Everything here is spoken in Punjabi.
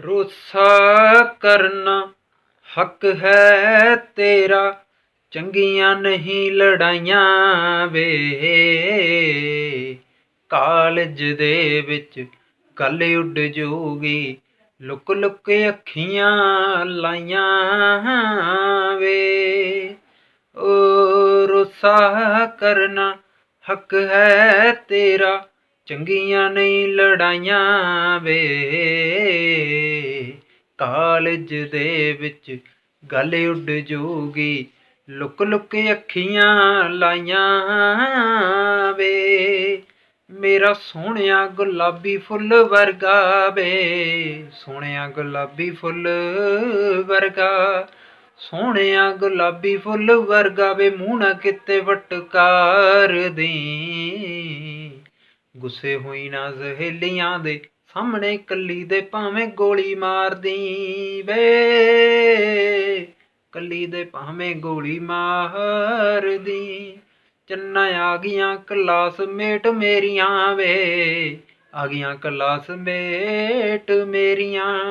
ਰੋਸਾ ਕਰਨਾ ਹੱਕ ਹੈ ਤੇਰਾ, ਚੰਗੀਆਂ ਨਹੀਂ ਲੜਾਈਆਂ ਵੇ। ਕਾਲਜ ਦੇ ਵਿੱਚ ਗੱਲ ਉੱਡ ਜੂਗੀ, ਲੁਕ ਲੁਕ ਅੱਖੀਆਂ ਲਾਈਆਂ ਵੇ। ਓ ਰੋਸਾ ਕਰਨਾ ਹੱਕ ਹੈ ਤੇਰਾ ਚੰਗੀਆਂ ਨਹੀਂ ਲੜਾਈਆਂ ਵੇ। ਕਾਲਜ ਦੇ ਵਿੱਚ ਗੱਲ ਉੱਡ ਜੂਗੀ, ਲੁਕ ਲੁਕ ਅੱਖੀਆਂ ਲਾਈਆਂ ਵੇ। ਮੇਰਾ ਸੋਹਣਿਆ ਗੁਲਾਬੀ ਫੁੱਲ ਵਰਗਾ ਵੇ। ਸੋਹਣਿਆ ਗੁਲਾਬੀ ਫੁੱਲ ਵਰਗਾ। ਸੋਹਣਿਆ ਗੁਲਾਬੀ ਫੁੱਲ ਵਰਗਾ ਵੇ, ਮੂੰਹ ਨਾ ਕਿਤੇ ਵਟਕਾਰ ਦੀ। ਗੁੱਸੇ ਹੋਈ ਨਾ ਜ਼ਹੇਲੀਆਂ ਦੇ ਸਾਹਮਣੇ ਕੱਲੀ ਦੇ ਭਾਵੇਂ ਗੋਲੀ ਮਾਰਦੀ ਵੇ। ਕੱਲੀ ਦੇ ਭਾਵੇਂ ਗੋਲੀ ਮਾਰਦੀ। ਚੰਨਾ ਆ ਗਈਆਂ ਕਲਾਸਮੇਟ ਮੇਰੀਆਂ ਵੇ, ਆ ਗਈਆਂ ਕਲਾਸਮੇਟ ਮੇਰੀਆਂ।